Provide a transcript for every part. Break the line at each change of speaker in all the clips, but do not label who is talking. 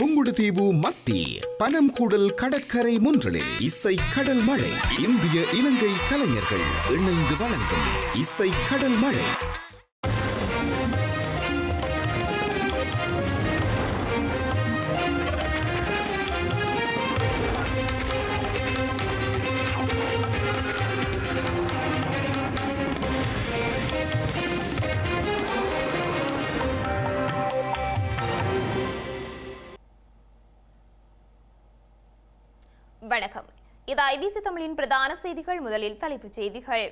புங்குடுதீவு மத்தி பனம் கூடல் கடற்கரை முன்றலில் இசை கடல் மழை இந்திய இலங்கை கலைஞர்கள் இணைந்து வழங்கும் இசை கடல் மழை.
இது ஐபிசி தமிழின் பிரதான செய்திகள். முதலில் தலைப்புச் செய்திகள்.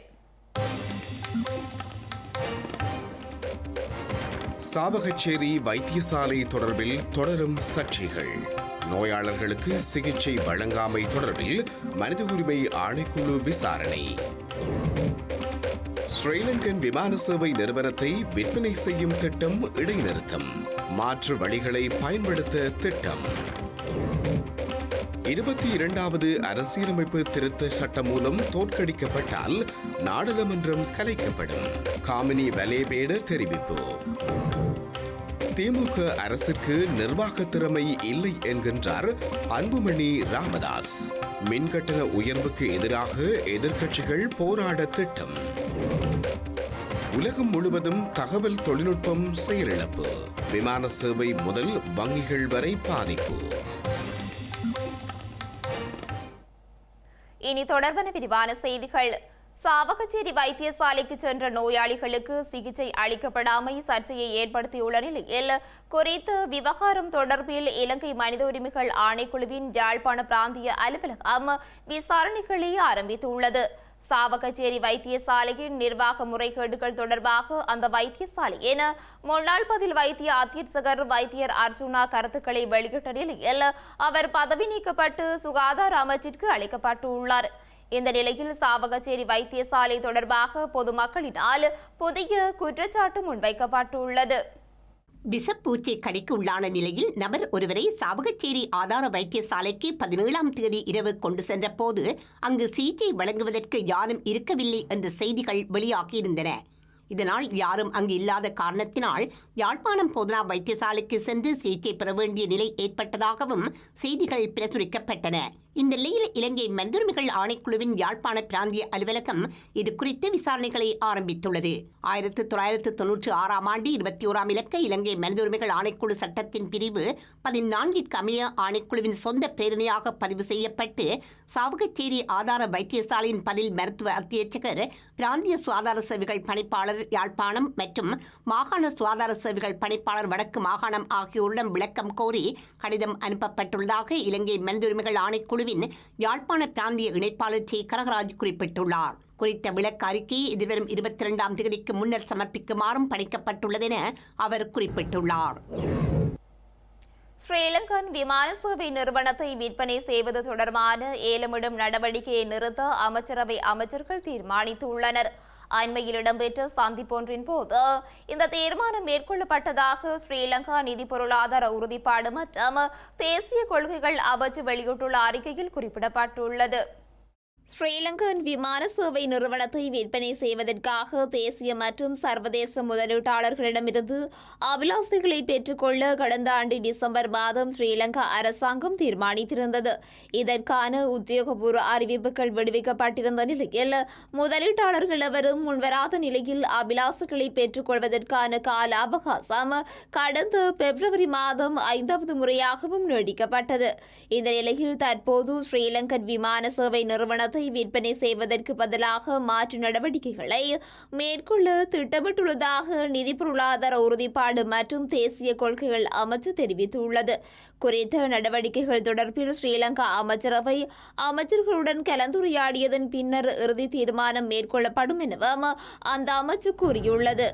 சாவகச்சேரி வைத்தியசாலை தொடர்பில் தொடரும் சர்ச்சைகள். நோயாளர்களுக்கு சிகிச்சை வழங்காமை தொடர்பில் மனித உரிமை ஆணைக்குழு விசாரணை. ஸ்ரீலங்கன் விமான சேவை நிறுவனத்தை விற்பனை செய்யும் திட்டம் இடைநிறுத்தம். மாற்று வழிகளை பயன்படுத்த திட்டம். இருபத்தி இரண்டாவது அரசியலமைப்பு திருத்த சட்டம் மூலம் தோற்கடிக்கப்பட்டால் நாடாளுமன்றம் கலைக்கப்படும். காமினி வலேபேட தெரிவிப்பு. திமுக அரசிற்கு நிர்வாக திறமை இல்லை என்கின்றார் அன்புமணி ராமதாஸ். மின்கட்டண உயர்வுக்கு எதிராக எதிர்க்கட்சிகள் போராட திட்டம். உலகம் முழுவதும் தகவல் தொழில்நுட்பம் செயலிழப்பு. விமான சேவை முதல் வங்கிகள் வரை பாதிப்பு.
இனி தொடர்பான விரிவான செய்திகள். சாவகச்சேரி வைத்தியசாலைக்கு சென்ற நோயாளிகளுக்கு சிகிச்சை அளிக்கப்படாமை சர்ச்சையை ஏற்படுத்தியுள்ள நிலையில் குறித்த விவகாரம் தொடர்பில் இலங்கை மனித உரிமைகள் ஆணைக்குழுவின் யாழ்ப்பாண பிராந்திய அலுவலகம் விசாரணைகளை ஆரம்பித்துள்ளது. சாவகச்சேரி வைத்தியசாலையின் நிர்வாக முறைகேடுகள் தொடர்பாக அந்த வைத்தியசாலை என முன்னாள் பதில் வைத்திய அத்தியட்சகர் வைத்தியர் அர்ஜுனா கருத்துக்களை வெளியிட்ட நிலையில் அவர் பதவி நீக்கப்பட்டு சுகாதார அமைச்சிற்கு அளிக்கப்பட்டுள்ளார். இந்த நிலையில் சாவகச்சேரி வைத்தியசாலை தொடர்பாக பொதுமக்களினால் புதிய குற்றச்சாட்டு முன்வைக்கப்பட்டுள்ளது.
விஷப்பூச்சை கடிக்கு உள்ளான நிலையில் நபர் ஒருவரை சாவகச்சேரி ஆதார வைத்தியசாலைக்கு பதினேழாம் தேதி இரவு கொண்டு சென்ற போது அங்கு சிகிச்சை வழங்குவதற்கு யாரும் இருக்கவில்லை என்ற செய்திகள் வெளியாகியிருந்தன. இதனால் யாரும் அங்கு இல்லாத காரணத்தினால் யாழ்ப்பாணம் போதனா வைத்தியசாலைக்கு சென்று சிகிச்சை பெற வேண்டிய நிலை ஏற்பட்டதாகவும் செய்திகள் பிரசுரிக்கப்பட்டன. இந்த நிலையில் இலங்கை மனிதுரிமைகள் ஆணைக்குழுவின் யாழ்ப்பாண பிராந்திய அலுவலகம் இது குறித்த விசாரணைகளை ஆரம்பித்துள்ளது. ஆயிரத்தி தொள்ளாயிரத்து தொன்னூற்றி ஆறாம் ஆண்டு இருபத்தி ஓராம் இலக்க இலங்கை மனிதுரிமைகள் ஆணைக்குழு சட்டத்தின் பிரிவு பதினான்கிற்கு அமைய ஆணைக்குழுவின் சொந்த பிரேரணையாக பதிவு செய்யப்பட்டு சாவகச்சேரி ஆதார வைத்தியசாலையின் பதில் மருத்துவ அத்தியட்சகர் பிராந்திய சுகாதார சேவைகள் பணிப்பாளர் யாழ்ப்பாணம் மற்றும் மாகாண சுகாதார சேவைகள் பணிப்பாளர் வடக்கு மாகாணம் ஆகியோரிடம் விளக்கம் கோரி கடிதம் அனுப்பப்பட்டுள்ளதாக இலங்கை மனிதுரிமைகள் ஆணைக்குழுவின் யாழ்ப்பாண பிராந்திய இணைப்பாளர் சி கனகராஜ் குறிப்பிட்டுள்ளார். குறித்த விளக்க அறிக்கையை எதிர்வரும் இருபத்தி இரண்டாம் தேதிக்கு முன்னர் சமர்ப்பிக்குமாறும் பணிக்கப்பட்டுள்ளதென அவர் குறிப்பிட்டுள்ளார்.
ஸ்ரீலங்கன் விமான சேவை நிறுவனத்தை விற்பனை செய்வது தொடர்பான ஏலமிடும் நடவடிக்கையை நிறுத்த அமைச்சரவை அமைச்சர்கள் தீர்மானித்துள்ளனர். அண்மையில் இடம்பெற்ற சந்திப்பொன்றின் போது இந்த தீர்மானம் மேற்கொள்ளப்பட்டதாக ஸ்ரீலங்கா நிதி பொருளாதார உறுதிப்பாடு மற்றும் தேசிய கொள்கைகள் அமைச்சு வெளியிட்டுள்ள அறிக்கையில் குறிப்பிடப்பட்டுள்ளது. ஸ்ரீலங்கன் விமான சேவை நிறுவனத்தை விற்பனை செய்வதற்காக தேசிய மற்றும் சர்வதேச முதலீட்டாளர்களிடமிருந்து அபிலாசைகளை பெற்றுக்கொள்ள கடந்த ஆண்டு டிசம்பர் மாதம் ஸ்ரீலங்கா அரசாங்கம் தீர்மானித்திருந்தது. இதற்கான உத்தியோகபூர்வ அறிவிப்புகள் விடுவிக்கப்பட்டிருந்த நிலையில் முதலீட்டாளர்கள் எவரும் முன்வராத நிலையில் அபிலாசைகளை பெற்றுக்கொள்வதற்கான கால அவகாசம் கடந்த பிப்ரவரி மாதம் ஐந்தாவது முறையாகவும் நீடிக்கப்பட்டது. இந்த நிலையில் தற்போது ஸ்ரீலங்கன் விமான சேவை நிறுவனத்தை விற்பனை செய்வதற்கு பதிலாக மாற்று நடவடிக்கைகளை மேற்கொள்ள திட்டமிட்டுள்ளதாக நிதி பொருளாதார உறுதிப்பாடு மற்றும் தேசிய கொள்கைகள் அமைச்சு தெரிவித்துள்ளது. குறித்த நடவடிக்கைகள் தொடர்பில் ஸ்ரீலங்கா அமைச்சரவை அமைச்சர்களுடன் கலந்துரையாடியதன் பின்னர் இறுதி தீர்மானம் மேற்கொள்ளப்படும் எனவும் அந்த அமைச்சு கூறியுள்ளது.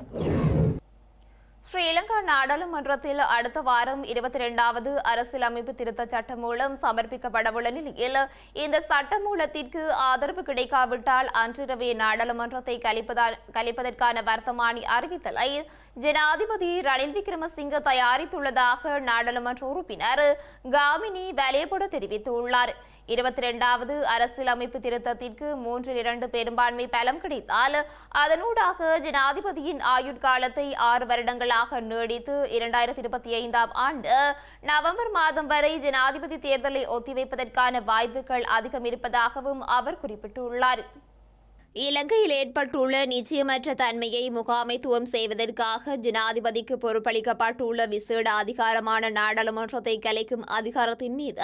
ஸ்ரீலங்கா நாடாளுமன்றத்தில் அடுத்த வாரம் இருபத்தி இரண்டாவது அரசியலமைப்பு திருத்த சட்டம் மூலம் சமர்ப்பிக்கப்படவுள்ள நிலையில் இந்த சட்ட மூலத்திற்கு ஆதரவு கிடைக்காவிட்டால் அன்றிரவே நாடாளுமன்றத்தை கலைப்பதா கலைப்பதற்கான வர்த்தமானி அறிவித்தலை ஜனாதிபதி ரணில் விக்ரமசிங்க தயாரித்துள்ளதாக நாடாளுமன்ற உறுப்பினர் காமினி வலேபுட தெரிவித்துள்ளார். இருபத்தி இரண்டாவது அரசியலமைப்பு திருத்தத்திற்கு மூன்றில் இரண்டு பெரும்பான்மை பலம் கிடைத்தால் அதனூடாக ஜனாதிபதியின் ஆயுட்காலத்தை ஆறு வருடங்களாக நீடித்து இரண்டாயிரத்தி இருபத்தி ஐந்தாம் ஆண்டு நவம்பர் மாதம் வரை ஜனாதிபதி தேர்தலை ஒத்திவைப்பதற்கான வாய்ப்புகள் அதிகம் இருப்பதாகவும் அவர் குறிப்பிட்டுள்ளார். இலங்கையில் ஏற்பட்டுள்ள நிச்சயமற்ற தன்மையை முகாமைத்துவம் செய்வதற்காக ஜனாதிபதிக்கு பொறுப்பளிக்கப்பட்டுள்ள விசேட அதிகாரமான நாடாளுமன்றத்தை கலைக்கும் அதிகாரத்தின் மீது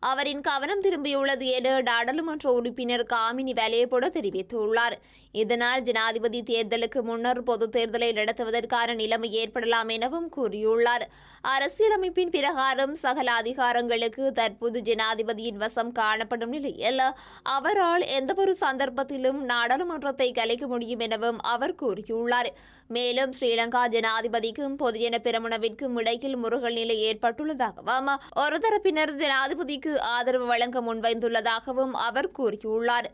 அவரின் கவனம் திரும்பியுள்ளது என நாடாளுமன்ற உறுப்பினர் காமினி வேலையப்போட தெரிவித்துள்ளார். இதனால் ஜனாதிபதி தேர்தலுக்கு முன்னர் பொது தேர்தலை நடத்துவதற்கான நிலைமை ஏற்படலாம் எனவும் கூறியுள்ளார். அரசியலமைப்பின் பிரகாரம் சகல அதிகாரங்களுக்கு தற்போது ஜனாதிபதியின் வசம் காணப்படும் நிலையில் அவரால் எந்தவொரு சந்தர்ப்பத்திலும் நாடாளுமன்றத்தை கலைக்க முடியும் எனவும் அவர் கூறியுள்ளார். மேலும் ஸ்ரீலங்கா ஜனாதிபதிக்கும் பொதுஜன பெரமுனவிற்கும் இடையில் முருகல் நிலை ஏற்பட்டுள்ளதாகவும் ஒரு தரப்பினர் ஜனாதிபதிக்கு ஆதரவு வழங்க முன்வைந்துள்ளதாகவும் அவர் கூறியுள்ளார்.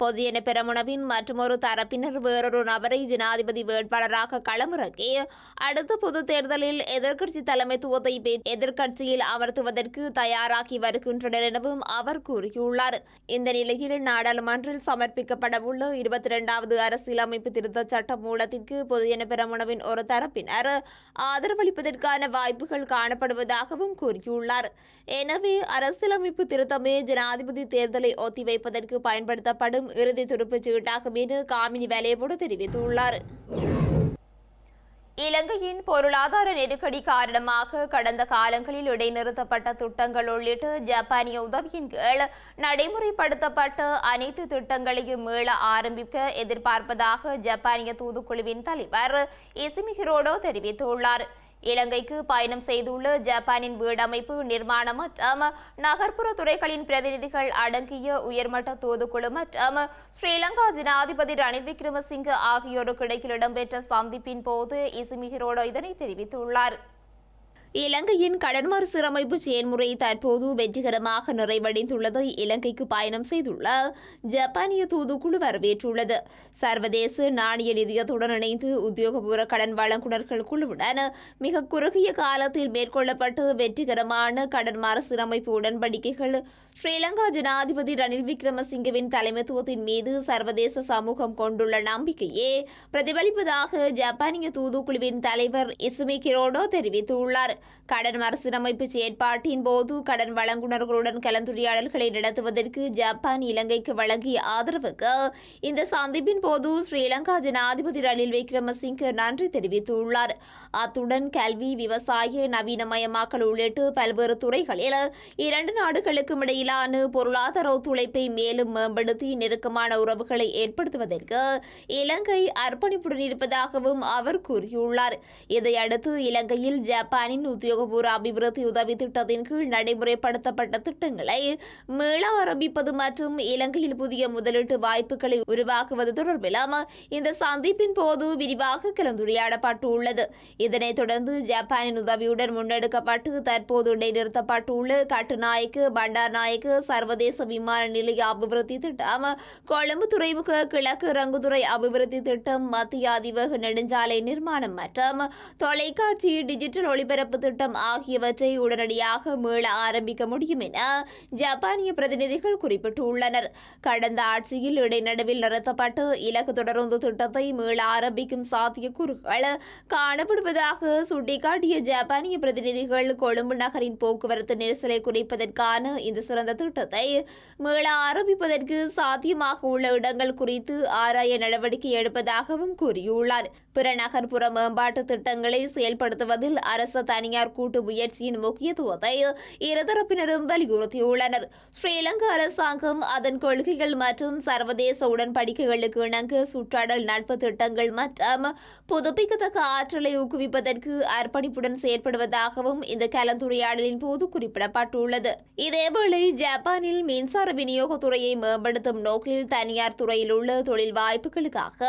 பொதுஜன பெரமுனவின் மற்றொரு தரப்பினர் வேறொரு நபரை ஜனாதிபதி வேட்பாளராக களமிறக்கி அடுத்த பொது தேர்தலில் எதிர்க்கட்சி தலைமைத்துவத்தை பெ- எதிர்க்கட்சியில் அமர்த்துவதற்கு தயாராகி வருகின்றனர் எனவும் அவர் கூறியுள்ளார். இந்த நிலையில் நாடாளுமன்றில் சமர்ப்பிக்கப்படவுள்ள இருபத்தி இரண்டாவது அரசியலமைப்பு திருத்த சட்ட மூலத்திற்கு பொதுஜன பெரமுனவின் ஒரு தரப்பினர் ஆதரவளிப்பதற்கான வாய்ப்புகள் காணப்படுவதாகவும் கூறியுள்ளார். எனவே அரசியலமைப்பு திருத்தமே ஜனாதிபதி தேர்தலை ஒத்திவைப்பதற்கு பயன்படுத்தப்படும் இறுதி துருப்புச் சீட்டாகும் என காமினி வேலையோடு தெரிவித்துள்ளார். இலங்கையின் பொருளாதார நெருக்கடி காரணமாக கடந்த காலங்களில் இடைநிறுத்தப்பட்ட திட்டங்கள் உள்ளிட்ட ஜப்பானிய உதவியின் கீழ் நடைமுறைப்படுத்தப்பட்ட அனைத்து திட்டங்களையும் மீள ஆரம்பிக்க எதிர்பார்ப்பதாக ஜப்பானிய தூதுக்குழுவின் தலைவர் இசுமிஹிரோடோ தெரிவித்துள்ளார். இலங்கைக்கு பயணம் செய்துள்ள ஜப்பானின் வீடமைப்பு நிர்மாணம் மற்றும் நகர்ப்புற துறைகளின் பிரதிநிதிகள் அடங்கிய உயர்மட்ட தூதுக்குழு மற்றும் ஸ்ரீலங்கா ஜனாதிபதி ரணில் விக்ரமசிங்க ஆகியோருக்கு இடையில் இடம்பெற்ற சந்திப்பின் போது இசுமிகிரோடோ இதனை தெரிவித்துள்ளார். இலங்கையின் கடன் மறுசீரமைப்பு செயல்முறை தற்போது வெற்றிகரமாக நிறைவடைந்துள்ளதை இலங்கைக்கு பயணம் செய்துள்ள ஜப்பானிய தூதுக்குழு வரவேற்றுள்ளது. சர்வதேச நாணய நிதியத்துடன் இணைந்து உத்தியோகபூர்வ கடன் வழங்குனர்கள் குழுவுடன் மிக குறுகிய காலத்தில் மேற்கொள்ளப்பட்ட வெற்றிகரமான கடன் மறுசீரமைப்பு உடன்படிக்கைகள் ஸ்ரீலங்கா ஜனாதிபதி ரணில் விக்ரமசிங்கவின் தலைமைத்துவத்தின் மீது சர்வதேச சமூகம் கொண்டுள்ள நம்பிக்கையே பிரதிபலிப்பதாக ஜப்பானிய தூதுக்குழுவின் தலைவர் இசுமி கிரோடோ தெரிவித்துள்ளார். கடன் மறுசீரமைப்பு செயற்பாட்டின் போது கடன் வழங்குனர்களுடன் கலந்துரையாடல்களை நடத்துவதற்கு ஜப்பான் இலங்கைக்கு வழங்கிய ஆதரவுக்கு இந்த சந்திப்பின் போது ஸ்ரீலங்கா ஜனாதிபதி ரணில் விக்ரமசிங்க நன்றி தெரிவித்துள்ளார். அத்துடன் கல்வி விவசாய நவீனமயமாக்கல் உள்ளிட்டு பல்வேறு துறைகளில் இரண்டு நாடுகளுக்கும் இடையிலான பொருளாதார ஒத்துழைப்பை மேலும் மேம்படுத்தி நெருக்கமான உறவுகளை ஏற்படுத்துவதற்கு இலங்கை அர்ப்பணிப்புடன் இருப்பதாகவும் அவர் கூறியுள்ளார். இதையடுத்து இலங்கையில் ஜப்பானின் உத்தியோகபூர்வ அபிவிருத்தி உதவி திட்டத்தின் கீழ் நடைமுறைப்படுத்தப்பட்ட திட்டங்களை மீள ஆரம்பிப்பது மற்றும் இலங்கையில் புதிய முதலீட்டு வாய்ப்புகளை உருவாக்குவது தொடர்பிலும் இந்த சந்திப்பின் போது விரிவாக கலந்துரையாடப்பட்டுள்ளது. இதனைத் தொடர்ந்து ஜப்பானின் உதவியுடன் முன்னெடுக்கப்பட்டு தற்போது இடைநிறுத்தப்பட்டுள்ள கட்டுநாயக்கு பண்டார்நாயக்கு சர்வதேச விமான நிலைய அபிவிருத்தி திட்டம் கொழும்பு துறைமுக கிழக்கு ரங்குதுறை அபிவிருத்தி திட்டம் மத்திய அதிவேக நெடுஞ்சாலை நிர்மாணம் மற்றும் தொலைக்காட்சி டிஜிட்டல் ஒளிபரப்பு திட்டம் ஆகியவற்றை உடனடியாக மீள ஆரம்பிக்க முடியும் என ஜப்பானிய பிரதிநிதிகள் குறிப்பிட்டுள்ளனர். கடந்த ஆட்சியில் இடைநடுவில் நிறுத்தப்பட்டு இலக்கு தொடர்ந்து திட்டத்தை மீள ஆரம்பிக்கும் சாத்தியக்கூறுகள் காணப்படுவதாக சுட்டிக்காட்டிய ஜப்பானிய பிரதிநிதிகள் கொழும்பு நகரின் போக்குவரத்து நெரிசலை குறைப்பதற்கான இந்த சிறந்த திட்டத்தை மீள ஆரம்பிப்பதற்கு சாத்தியமாக உள்ள இடங்கள் குறித்து ஆராய நடவடிக்கை எடுப்பதாகவும் கூறியுள்ளார். பிற நகர்ப்புற மேம்பாட்டு திட்டங்களை செயல்படுத்துவதில் அரசு தனியார் கூட்டு முயற்சியின் முக்கியத்துவத்தை இருதரப்பினரும் வலியுறுத்தியுள்ளனர். ஸ்ரீலங்கா அரசாங்கம் அதன் கொள்கைகள் மற்றும் சர்வதேச உடன்படிக்கைகளுக்கு இணங்க சுற்றாடல் நட்பு திட்டங்கள் மற்றும் புதுப்பிக்கத்தக்க ஆற்றலை ஊக்குவிப்பதற்கு அர்ப்பணிப்புடன் செயற்படுவதாகவும் இந்த கலந்துரையாடலின் போது குறிப்பிடப்பட்டுள்ளது. இதேவேளை ஜப்பானில் மின்சார விநியோகத் துறையை மேம்படுத்தும் நோக்கில் தனியார் துறையில் உள்ள தொழில் வாய்ப்புகளுக்காக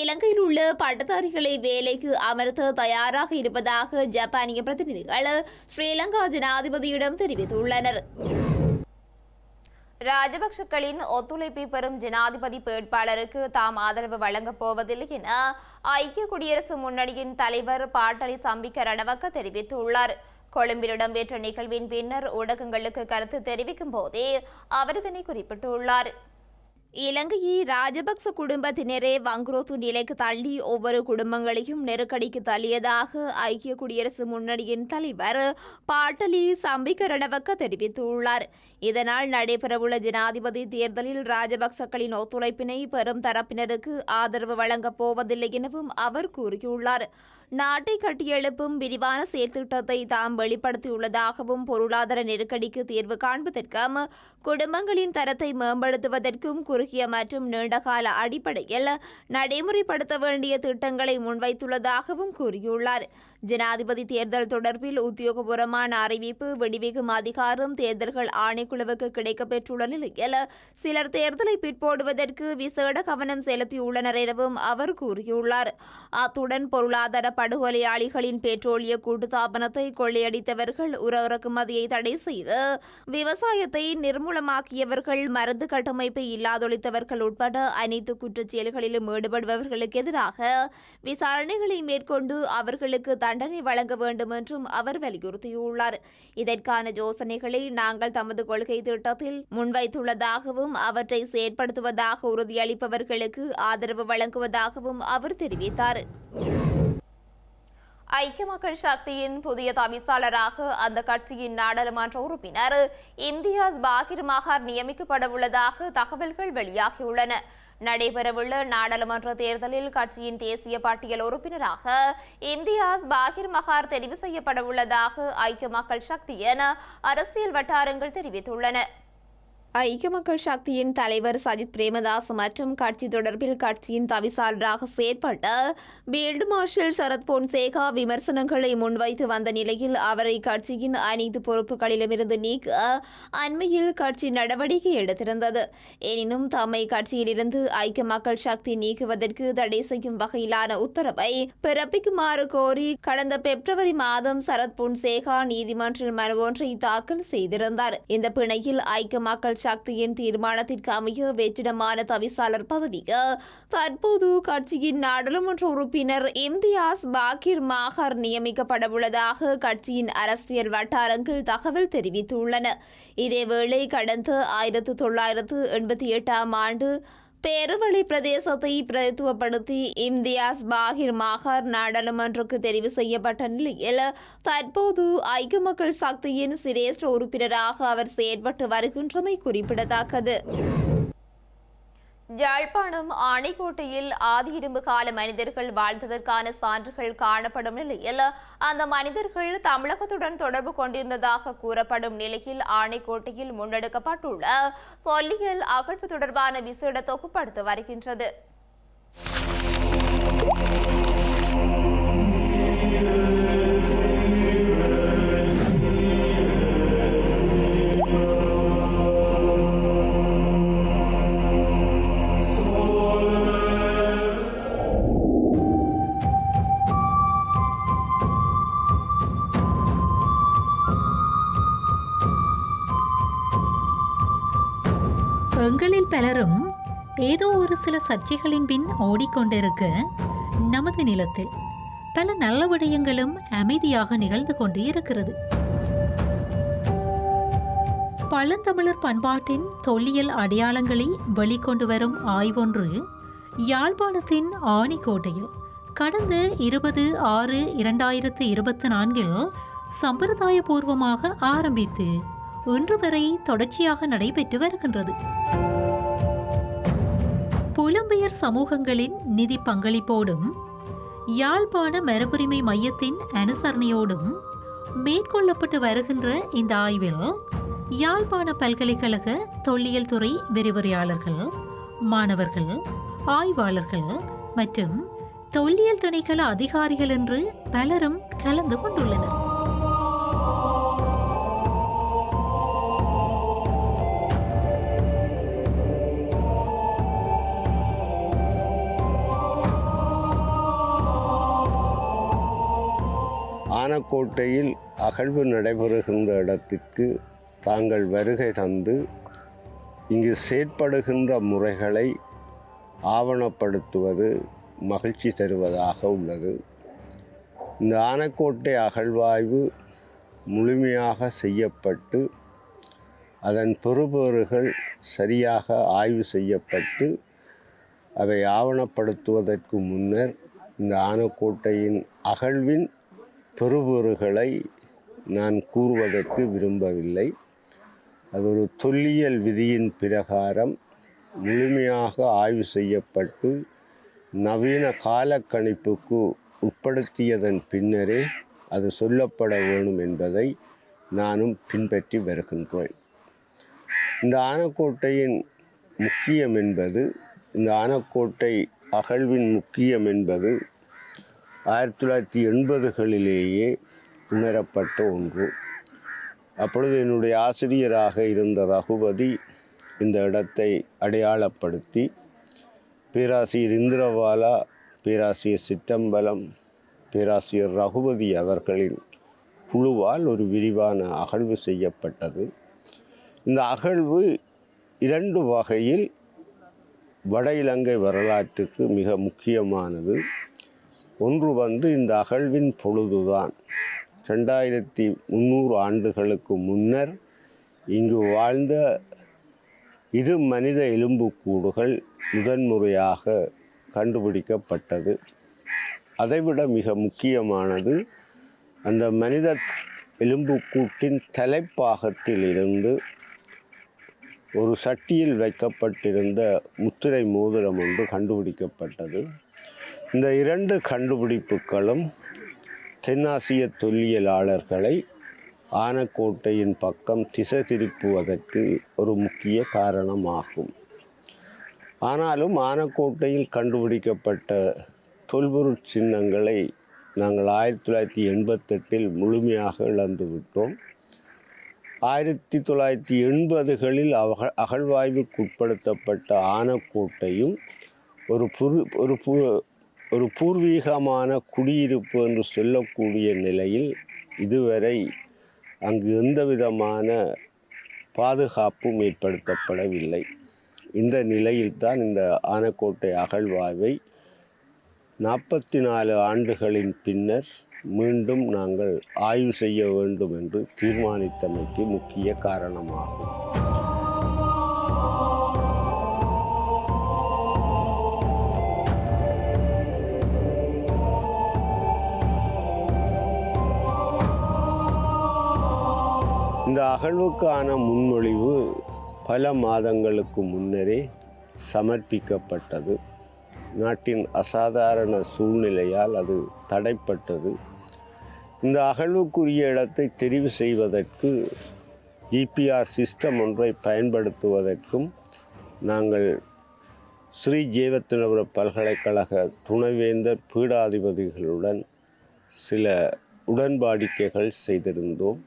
இலங்கையில் உள்ள பட்டதாரிகளை வேலைக்கு அமர்த்த தயாராக இருப்பதாக ஜப்பானிய பிரதிநிதிகள் ஸ்ரீலங்கா ஜனாதிபதியிடம் தெரிவித்துள்ளனர் ராஜபக்சக்களின் ஒத்துழைப்பை பெறும் ஜனாதிபதி வேட்பாளருக்கு தாம் ஆதரவு வழங்கப் போவதில்லை என ஐக்கிய குடியரசு முன்னணியின் தலைவர் பாட்டலி சம்பிக்க ரணவக்க தெரிவித்துள்ளார் கொழும்பில் இடம்பெற்ற நிகழ்வின் பின்னர் ஊடகங்களுக்கு கருத்து தெரிவிக்கும் போதே அவர் இதனை குறிப்பிட்டுள்ளார் இலங்கையை ராஜபக்ச குடும்பத்தினரே வங்குரோத்து நிலைக்கு தள்ளி ஒவ்வொரு குடும்பங்களையும் நெருக்கடிக்கு தள்ளியதாக ஐக்கிய குடியரசு முன்னணியின் தலைவர் பாட்டலி சம்பிக்கரணவக்க தெரிவித்துள்ளார். இதனால் நடைபெறவுள்ள ஜனாதிபதி தேர்தலில் ராஜபக்சக்களின் ஒத்துழைப்பினை பெரும் தரப்பினருக்கு ஆதரவு வழங்கப் போவதில்லை எனவும் அவர் கூறியுள்ளார். நாட்டை கட்டியெழுப்பும் விரிவான செயற்திட்டத்தை தாம் வெளிப்படுத்தியுள்ளதாகவும் பொருளாதார நெருக்கடிக்கு தீர்வு காண்பதற்கும் குடும்பங்களின் தரத்தை மேம்படுத்துவதற்கும் குறுகிய மற்றும் நீண்டகால அடிப்படையில் நடைமுறைப்படுத்த வேண்டிய திட்டங்களை முன்வைத்துள்ளதாகவும் கூறியுள்ளார். ஜனாதிபதி தேர்தல் தொடர்பில் உத்தியோகபூர்வமான அறிவிப்பு வெடிவிக்கும் அதிகாரம் தேர்தல்கள் ஆணைக்குழுவுக்கு கிடைக்கப்பெற்றுள்ள நிலையில் சிலர் தேர்தலை பிற்போடுவதற்கு விசேட கவனம் செலுத்தியுள்ளனர் எனவும் அவர் கூறியுள்ளார். அத்துடன் பொருளாதார படுகொலையாளிகளின் பெட்ரோலிய கூட்டுத்தாபனத்தை கொள்ளையடித்தவர்கள் உர இறக்குமதியை தடை செய்து விவசாயத்தை நிர்மூலமாக்கியவர்கள் மருந்து கட்டமைப்பை இல்லாதொழித்தவர்கள் உட்பட அனைத்து குற்றச் செயல்களிலும் ஈடுபடுபவர்களுக்கு எதிராக விசாரணைகளை மேற்கொண்டு அவர்களுக்கு தண்டனை வழங்க வேண்டும் என்றும் அவர் வலியுறுத்தியுள்ளார். இதற்கான யோசனைகளை நாங்கள் தமது கொள்கை திட்டத்தில் முன்வைத்துள்ளதாகவும் அவற்றை செயற்படுத்துவதாக உறுதியளிப்பவர்களுக்கு ஆதரவு வழங்குவதாகவும் அவர் தெரிவித்தார். ஐக்கிய மக்கள் சக்தியின் புதிய தவிசாளராக அந்த கட்சியின் நாடாளுமன்ற உறுப்பினர் இம்தியாஸ் பாகிர் மகார் நியமிக்கப்பட உள்ளதாக தகவல்கள் வெளியாகியுள்ளன. நடைபெறவுள்ள நாடாளுமன்ற தேர்தலில் கட்சியின் தேசிய பட்டியல் உறுப்பினராக இம்தியாஸ் பாகிர் மகார் தெரிவு செய்யப்பட உள்ளதாக ஐக்கிய மக்கள் சக்தி என அரசியல் வட்டாரங்கள் தெரிவித்துள்ளன. ஐக்கிய மக்கள் சக்தியின் தலைவர் சஜித் பிரேமதாஸ் மற்றும் கட்சி தொடர்பில் கட்சியின் தவிசாளராக செயற்பட்ட பீல்டு மார்ஷல் சரத் பொன்சேகா விமர்சனங்களை முன்வைத்து வந்த நிலையில் அவரை கட்சியின் அனைத்து பொறுப்புகளிலுமிருந்து நீக்க அண்மையில் கட்சி நடவடிக்கை எடுத்திருந்தது. எனினும் தம்மை கட்சியிலிருந்து ஐக்கிய மக்கள் சக்தி நீக்குவதற்கு தடை செய்யும் வகையிலான உத்தரவை பிறப்பிக்குமாறு கோரி கடந்த பிப்ரவரி மாதம் சரத் பொன்சேகா நீதிமன்றில் மனு ஒன்றை தாக்கல் செய்திருந்தார். இந்த பிணையில் ஐக்கிய மக்கள் சக்தியின் தீர்மானத்திற்கு அமைய வெற்றிடமான தவிசாளர் பதவிக்கு தற்போது கட்சியின் நாடாளுமன்ற உறுப்பினர் இம்தியாஸ் பாக்கிர் மாகர் நியமிக்கப்படவுள்ளதாக கட்சியின் அரசியல் வட்டாரங்கள் தகவல் தெரிவித்துள்ளன. இதேவேளை கடந்த ஆயிரத்து தொள்ளாயிரத்து எண்பத்தி எட்டாம் ஆண்டு பேருவழி பிரதேசத்தை பிரதித்துவப்படுத்தி இம்தியாஸ் பாகிர் மாகார் நாடாளுமன்றக்கு தெரிவு செய்யப்பட்ட நிலையில் தற்போது ஐக்கிய மக்கள் சக்தியின் சிரேஷ்ட உறுப்பினராக அவர் செயற்பட்டு வருகின்றமை குறிப்பிடத்தக்கது. யாழ்ப்பாணம் ஆணைக்கோட்டையில் ஆதி இரும்பு கால மனிதர்கள் வாழ்ந்ததற்கான சான்றுகள் காணப்படும் நிலையில் அந்த மனிதர்கள் தமிழகத்துடன் தொடர்பு கொண்டிருந்ததாக கூறப்படும் நிலையில் ஆணைக்கோட்டையில் முன்னெடுக்கப்பட்டுள்ள தொல்லியல் அகழ்வு தொடர்பான விசேட தொகுப்படுத்த வருகின்றது.
எங்களில் பலரும் ஏதோ ஒரு சில சர்ச்சைகளின் பின் ஓடிக்கொண்டிருக்க நமது நிலத்தில். பல நல்ல விடயங்களும் அமைதியாக நிகழ்ந்து கொண்டு இருக்கிறது. பழந்தமிழர் பண்பாட்டின் தொல்லியல் அடையாளங்களை வெளிக்கொண்டு வரும் ஆய்வொன்று யாழ்ப்பாணத்தின் ஆணிக்கோட்டையில் கடந்த இருபது ஆறு இரண்டாயிரத்து இருபத்தி நான்கில் சம்பிரதாயபூர்வமாக ஆரம்பித்து இன்று வரை தொடர்ச்சியாக நடைபெற்று வருகின்றது. புலம்பெயர் சமூகங்களின் நிதி பங்களிப்போடும் யாழ்ப்பாண மரபுரிமை மையத்தின் அனுசரணையோடும் மேற்கொள்ளப்பட்டு வருகின்ற இந்த ஆய்வில் யாழ்ப்பாண பல்கலைக்கழக தொல்லியல் துறை விரிவுரையாளர்கள் மாணவர்கள் ஆய்வாளர்கள் மற்றும் தொல்லியல் திணைக்கள அதிகாரிகள் என்று பலரும் கலந்து கொண்டுள்ளனர்.
ஆனக்கோட்டையில் அகழ்வு நடைபெறுகின்ற இடத்திற்கு தாங்கள் வருகை தந்து இங்கு செயற்படுகின்ற முறைகளை ஆவணப்படுத்துவது மகிழ்ச்சி தருவதாக உள்ளது. இந்த ஆனக்கோட்டை அகழ்வாய்வு முழுமையாக செய்யப்பட்டு அதன் பெறுபேறுகள் சரியாக ஆய்வு செய்யப்பட்டு அவை ஆவணப்படுத்துவதற்கு முன்னர் இந்த ஆனக்கோட்டையின் அகழ்வின் பெருபொருகளை நான் கூறுவதற்கு விரும்பவில்லை. அது ஒரு தொல்லியல் விதியின் பிரகாரம் முழுமையாக ஆய்வு செய்யப்பட்டு நவீன காலக்கணிப்புக்கு உட்படுத்தியதன் பின்னரே அது சொல்லப்பட வேணும் என்பதை நானும் பின்பற்றி வருகின்றேன். இந்த ஆனக்கோட்டையின் முக்கியம் என்பது இந்த ஆனக்கோட்டை அகழ்வின் முக்கியம் என்பது ஆயிரத்தி தொள்ளாயிரத்தி எண்பதுகளிலேயே உணரப்பட்ட ஒன்று. அப்பொழுது என்னுடைய ஆசிரியராக இருந்த ரகுபதி இந்த இடத்தை அடையாளப்படுத்தி பேராசிரியர் இந்திரவாலா பேராசிரியர் சிற்றம்பலம் பேராசிரியர் ரகுபதி அவர்களின் குழுவால் ஒரு விரிவான அகழ்வு செய்யப்பட்டது. இந்த அகழ்வு இரண்டு வகையில் வட இலங்கை வரலாற்றுக்கு மிக முக்கியமானது. ஒன்று வந்து இந்த அகழ்வின் பொழுதுதான். ரெண்டாயிரத்தி முந்நூறு ஆண்டுகளுக்கு முன்னர் இங்கு வாழ்ந்த இரு மனித எலும்புக்கூடுகள் முதன்முறையாக கண்டுபிடிக்கப்பட்டது. அதைவிட மிக முக்கியமானது அந்த மனித எலும்புக்கூட்டின் தலைப்பாகத்தில் இருந்து ஒரு சட்டியில் வைக்கப்பட்டிருந்த முத்திரை மோதிரம் ஒன்று கண்டுபிடிக்கப்பட்டது. இந்த இரண்டு கண்டுபிடிப்புகளும் தென்னாசிய தொல்லியலாளர்களை ஆனக்கோட்டையின் பக்கம் திசை திருப்புவதற்கு ஒரு முக்கிய காரணமாகும். ஆனாலும் ஆனக்கோட்டையில் கண்டுபிடிக்கப்பட்ட தொல்பொருள் சின்னங்களை நாங்கள் ஆயிரத்தி தொள்ளாயிரத்தி எண்பத்தெட்டில் முழுமையாக இழந்துவிட்டோம் ஆயிரத்தி தொள்ளாயிரத்தி எண்பதுகளில் அக அகழ்வாய்வுக்குட்படுத்தப்பட்ட ஆனக்கோட்டையும் ஒரு புது ஒரு பு ஒரு பூர்வீகமான குடியிருப்பு என்று சொல்லக்கூடிய நிலையில் இதுவரை அங்கு எந்த விதமான பாதுகாப்பும் ஏற்படுத்தப்படவில்லை. இந்த நிலையில்தான் இந்த ஆனக்கோட்டை அகழ்வாய்வை நாற்பத்தி நாலு ஆண்டுகளின் பின்னர் மீண்டும் நாங்கள் ஆய்வு செய்ய வேண்டும் என்று தீர்மானித்தமைக்கு முக்கிய காரணமாகும். இந்த அகழ்வுக்கான முன்மொழிவு பல மாதங்களுக்கு முன்னரே சமர்ப்பிக்கப்பட்டது. நாட்டின் அசாதாரண சூழ்நிலையால் அது தடைப்பட்டது. இந்த அகழ்வுக்குரிய இடத்தை தெரிவு செய்வதற்கு ஜிபிஆர் சிஸ்டம் ஒன்றை பயன்படுத்துவதற்கும் நாங்கள் ஸ்ரீ ஜீவத்தினபுர பல்கலைக்கழக துணைவேந்தர் பீடாதிபதிகளுடன் சில உடன்பாடிக்கைகள் செய்திருந்தோம்.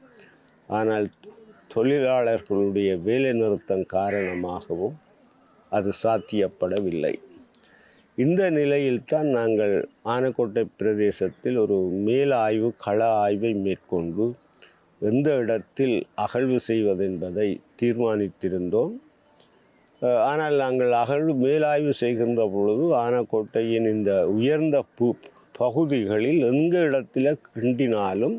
ஆனால் தொழிலாளர்களுடைய வேலை நிறுத்தம் காரணமாகவும் அது சாத்தியப்படவில்லை. இந்த நிலையில்தான் நாங்கள் ஆனக்கோட்டை பிரதேசத்தில் ஒரு மேலாய்வு கள ஆய்வை மேற்கொண்டு எந்த இடத்தில் அகழ்வு செய்வதென்பதை தீர்மானித்திருந்தோம். ஆனால் நாங்கள் அகழ்வு மேலாய்வு செய்கின்ற பொழுது ஆனக்கோட்டையின் இந்த உயர்ந்த பு பகுதிகளில் எந்த இடத்தில் கிண்டினாலும்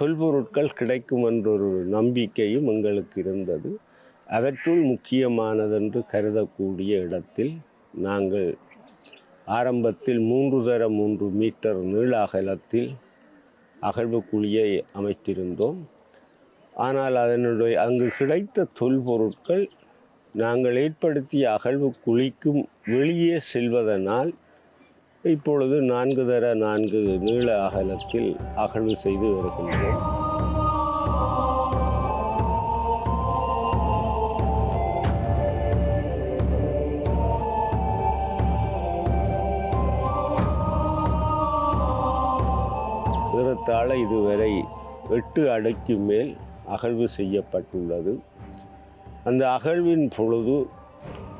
தொல்பொருட்கள் கிடைக்கும் என்றொரு நம்பிக்கையும் எங்களுக்கு இருந்தது. அதற்குள் முக்கியமானதென்று கருதக்கூடிய இடத்தில் நாங்கள் ஆரம்பத்தில் மூன்று தர மூன்று மீட்டர் நீள அகலத்தில் அகழ்வு குழியை அமைத்திருந்தோம். ஆனால் அதனுடைய அங்கு கிடைத்த தொல்பொருட்கள் நாங்கள் ஏற்படுத்திய அகழ்வு குழிக்கும் வெளியே செல்வதனால் இப்பொழுது நான்கு தர நான்கு நீள அகலத்தில் அகழ்வு செய்து வருகின்றோம். ஏறத்தாழ இதுவரை எட்டு அடைக்கு மேல் அகழ்வு செய்யப்பட்டுள்ளது. அந்த அகழ்வின் பொழுது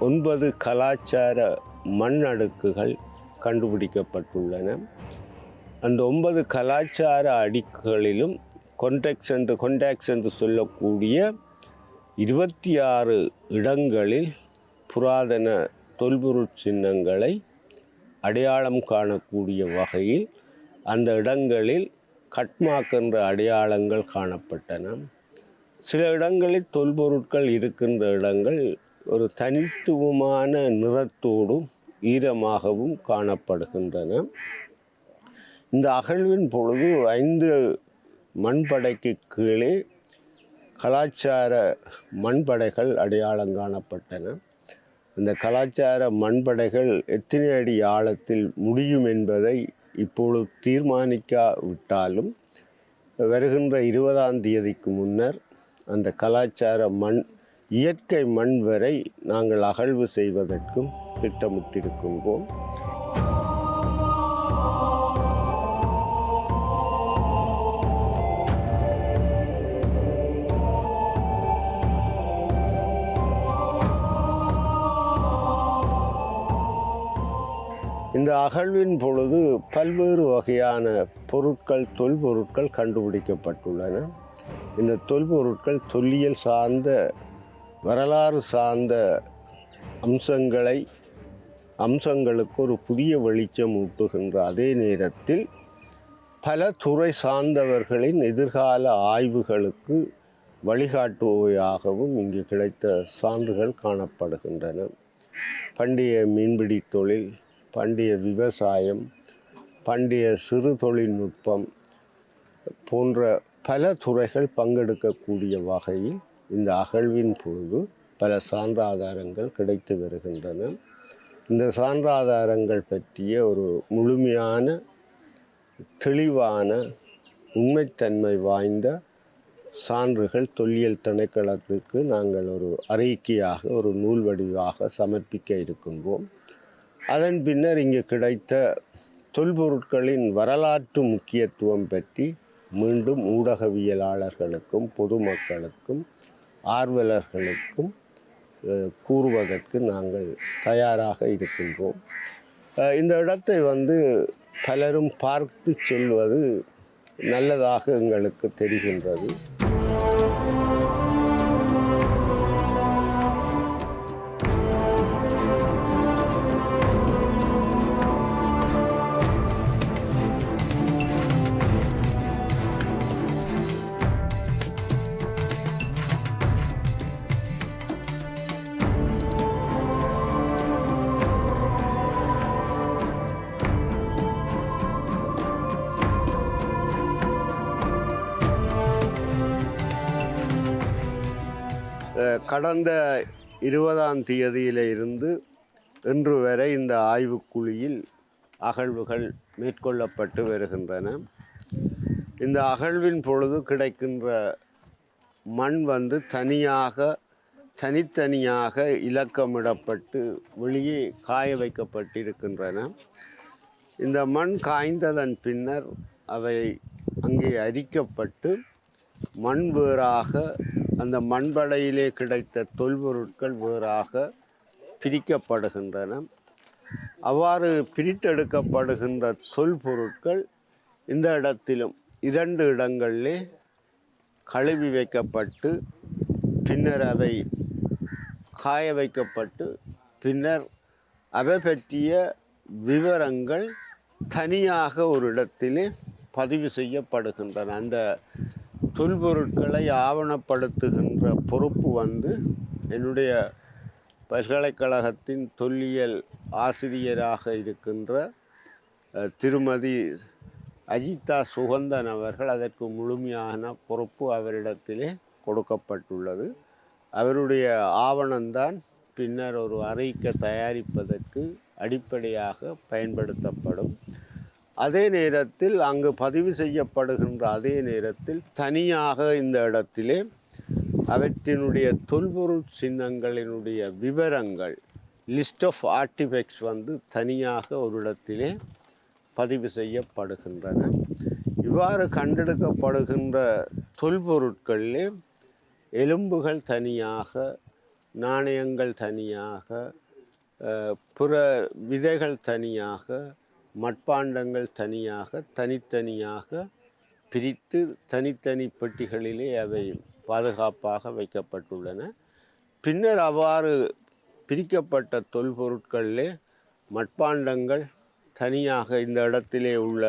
ஒன்பது கலாச்சார மண் அடுக்குகள் கண்டுபிடிக்கப்பட்டுள்ளன. அந்த ஒன்பது கலாச்சார அடிக்குகளிலும் கொண்டெக்ஸ் என்று கொண்டாக்ஸ் என்று சொல்லக்கூடிய இருபத்தி ஆறு இடங்களில் புராதன தொல்பொருட் சின்னங்களை அடையாளம் காணக்கூடிய வகையில் அந்த இடங்களில் கட்மாக்கின்ற அடையாளங்கள் காணப்பட்டன. சில இடங்களில் தொல்பொருட்கள் இருக்கின்ற இடங்கள் ஒரு தனித்துவமான நிறத்தோடும் ஈரமாகவும் காணப்படுகின்றன. இந்த அகழ்வின் பொழுது ஐந்து மண்படைக்கு கீழே கலாச்சார மண்படைகள் அடையாளம் காணப்பட்டன. அந்த கலாச்சார மண்படைகள் எத்தனை அடி ஆழத்தில் முடியும் என்பதை இப்பொழுது தீர்மானிக்காவிட்டாலும் வருகின்ற இருபதாம் தேதிக்கு முன்னர் அந்த கலாச்சார மண் இயற்கை மண் வரை நாங்கள் அகழ்வு செய்வதற்கும் திட்டமிட்டிருக்கின்றோம். இந்த அகழ்வின் பொழுது பல்வேறு வகையான பொருட்கள் தொல்பொருட்கள் கண்டுபிடிக்கப்பட்டுள்ளன. இந்த தொல்பொருட்கள் தொல்லியல் சார்ந்த வரலாறு சார்ந்த அம்சங்களை அம்சங்களுக்கு ஒரு புதிய வெளிச்சம் ஊட்டுகின்ற அதே நேரத்தில் பல துறை சார்ந்தவர்களின் எதிர்கால ஆய்வுகளுக்கு வழிகாட்டுவையாகவும் இங்கு கிடைத்த சான்றுகள் காணப்படுகின்றன. பண்டைய மீன்பிடி தொழில் பண்டைய விவசாயம் பண்டைய சிறு தொழில்நுட்பம் போன்ற பல துறைகள் பங்கெடுக்கக்கூடிய வகையில் இந்த அகழ்வின் பொழுது பல சான்றாதாரங்கள் கிடைத்து வருகின்றன. இந்த சான்றாதாரங்கள் பற்றிய ஒரு முழுமையான தெளிவான உண்மைத்தன்மை வாய்ந்த சான்றுகள் தொல்லியல் திணைக்களத்துக்கு நாங்கள் ஒரு அறிக்கையாக ஒரு நூல் வடிவாக சமர்ப்பிக்க இருக்கின்றோம். அதன் பின்னர் இங்கு கிடைத்த தொல்பொருட்களின் வரலாற்று முக்கியத்துவம் பற்றி மீண்டும் ஊடகவியலாளர்களுக்கும் பொதுமக்களுக்கும் ஆர்வலர்களுக்கும் கூறுவதற்கு நாங்கள் தயாராக இருக்கின்றோம். இந்த இடத்தை வந்து பலரும் பார்த்து செல்வது நல்லதாக எங்களுக்கு தெரிகின்றது. கடந்த இருபதாம் தேதியிலிருந்து இன்று வரை இந்த ஆய்வுக்குழியில் அகழ்வுகள் மேற்கொள்ளப்பட்டு வருகின்றன. இந்த அகழ்வின் பொழுது கிடைக்கின்ற மண் வந்து தனியாக தனித்தனியாக இலக்கமிடப்பட்டு வெளியே காய வைக்கப்பட்டிருக்கின்றன. இந்த மண் காய்ந்ததன் பின்னர் அவை அங்கே அரிக்கப்பட்டு மண் வேறாக அந்த மண்படையிலே கிடைத்த தொல்பொருட்கள் வேறாக பிரிக்கப்படுகின்றன. அவ்வாறு பிரித்தெடுக்கப்படுகின்ற தொல்பொருட்கள் இந்த இடத்திலும் இரண்டு இடங்களிலே கழுவி வைக்கப்பட்டு பின்னர் அவை காய வைக்கப்பட்டு பின்னர் அவை பற்றிய விவரங்கள் தனியாக ஒரு இடத்திலே பதிவு செய்யப்படுகின்றன. அந்த தொல்பொருட்களை ஆவணப்படுத்துகின்ற பொறுப்பு வந்து என்னுடைய பல்கலைக்கழகத்தின் தொல்லியல் ஆசிரியராக இருக்கின்ற திருமதி அஜிதா சுகந்தன் அவர்கள் அதற்கு முழுமையான பொறுப்பு அவரிடத்திலே கொடுக்கப்பட்டுள்ளது. அவருடைய ஆவணம்தான் பின்னர் ஒரு அறிக்கை தயாரிப்பதற்கு அடிப்படையாக பயன்படுத்தப்படும். அதே நேரத்தில் அங்கு பதிவு செய்யப்படுகின்ற அதே நேரத்தில் தனியாக இந்த இடத்திலே அவற்றினுடைய தொல்பொருள் சின்னங்களினுடைய விவரங்கள் லிஸ்ட் ஆஃப் ஆர்டிஃபெக்ட்ஸ் வந்து தனியாக ஒரு இடத்திலே பதிவு செய்யப்படுகின்றன. இவ்வாறு கண்டெடுக்கப்படுகின்ற தொல்பொருட்களிலே எலும்புகள் தனியாக நாணயங்கள் தனியாக பிற விதைகள் தனியாக மட்பாண்டங்கள் தனியாக தனித்தனியாக பிரித்து தனித்தனி பெட்டிகளிலே அவை பாதுகாப்பாக வைக்கப்பட்டுள்ளன. பின்னர் அவ்வாறு பிரிக்கப்பட்ட தொல்பொருட்களிலே மட்பாண்டங்கள் தனியாக இந்த இடத்திலே உள்ள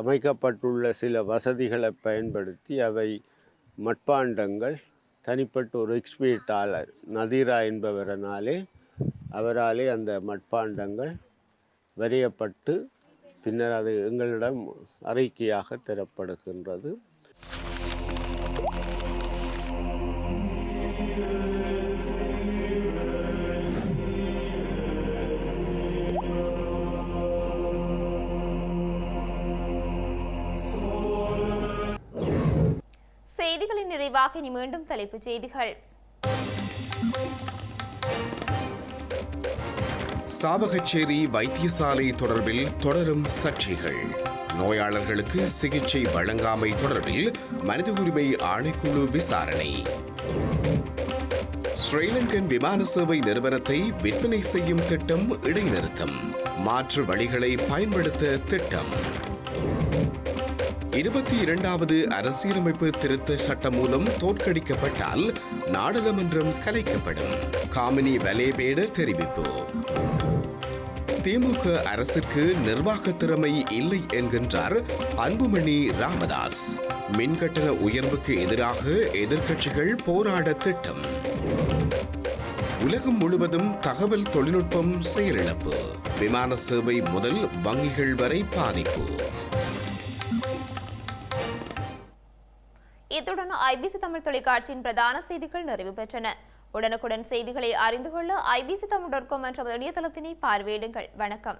அமைக்கப்பட்டுள்ள சில வசதிகளை பயன்படுத்தி அவை மட்பாண்டங்கள் தனிப்பட்ட ஒரு எக்ஸ்பீட்டாளர் நதிரா என்பவரனாலே அவராலே அந்த மட்பாண்டங்கள் வரையப்பட்டு பின்னர் அது எங்களிடம் அறிக்கையாக தரப்படுகின்றது.
செய்திகளின் நிறைவாக இனி மீண்டும் தலைப்புச் செய்திகள்.
சாவகச்சேரி வைத்தியசாலை தொடர்பில் தொடரும் சர்ச்சைகள். நோயாளர்களுக்கு சிகிச்சை வழங்காமை தொடர்பில் மனித உரிமை ஆணைக்குழு விசாரணை. ஸ்ரீலங்கன் விமான சேவை நிறுவனத்தை விற்பனை செய்யும் திட்டம் இடைநிறுத்தம். மாற்று வழிகளை பயன்படுத்த திட்டம். இருபத்தி இரண்டாவது அரசியலமைப்பு திருத்த சட்டம் மூலம் தோற்கடிக்கப்பட்டால் நாடாளுமன்றம் கலைக்கப்படும். காமினி வலேபேட தெரிவிப்பு. திமுக அரசிற்கு நிர்வாக திறமை இல்லை என்கின்றார் அன்புமணி ராமதாஸ். மின்கட்டண உயர்வுக்கு எதிராக எதிர்க்கட்சிகள் போராட திட்டம். உலகம் முழுவதும் தகவல் தொழில்நுட்பம் செயலிழப்பு. விமான சேவை முதல் வங்கிகள் வரை பாதிப்பு.
இத்துடன் ஐபிசி தமிழ் தொலைக்காட்சியின் பிரதான செய்திகள் நிறைவு பெற்றன. உடனுக்குடன் செய்திகளை அறிந்து கொள்ள ஐபிசி தமிழ் டாட் காம் என்ற இணையதளத்தினை பார்வையிடுங்கள். வணக்கம்.